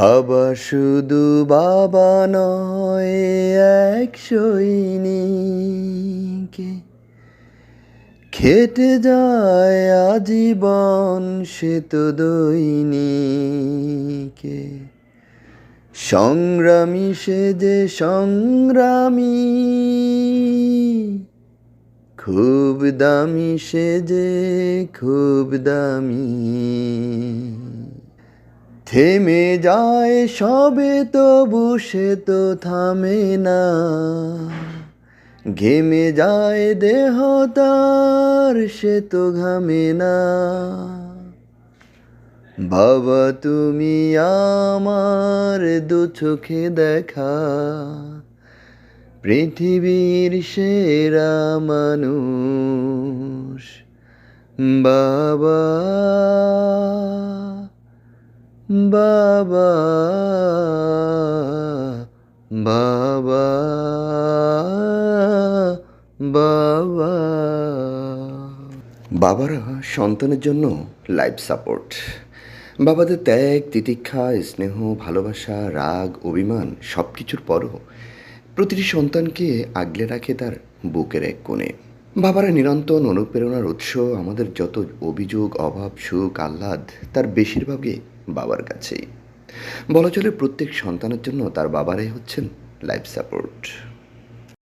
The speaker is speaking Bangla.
বাবা শুধু বাবা নয় এক সৈনিকে খেটে যায় আজীবন, সে তো দৈনিকে। সংগ্রামী সে যে সংগ্রামী, খুব দামি সে যে খুব দামি। থেমে যায় সবে তবু সে তো থামে না। ঘেমে যায় দেহ তার, সে তো ঘামে না। বাবা, তুমি আমার দু চোখে দেখা। পৃথিবীর সেরা মানুষ। বাবা বাবা বাবা বাবা। বাবারা সন্তানের জন্য লাইফ সাপোর্ট বাবাদের ত্যাগ, তিতিক্ষা, স্নেহ, ভালোবাসা, রাগ, অভিমান সব কিছুর পরও প্রতিটি সন্তানকে আগলে রাখে তার বুকের এক কোণে। বাবারা নিরন্তর অনুপ্রেরণার উৎস, আমাদের যত অভিযোগ, অভাব, সুখ, আহ্লাদ, তার বেশিরভাগই বাবার কাছেই। বলা চলে প্রত্যেক সন্তানের জন্য তার বাবারাই হচ্ছেন লাইফ সাপোর্ট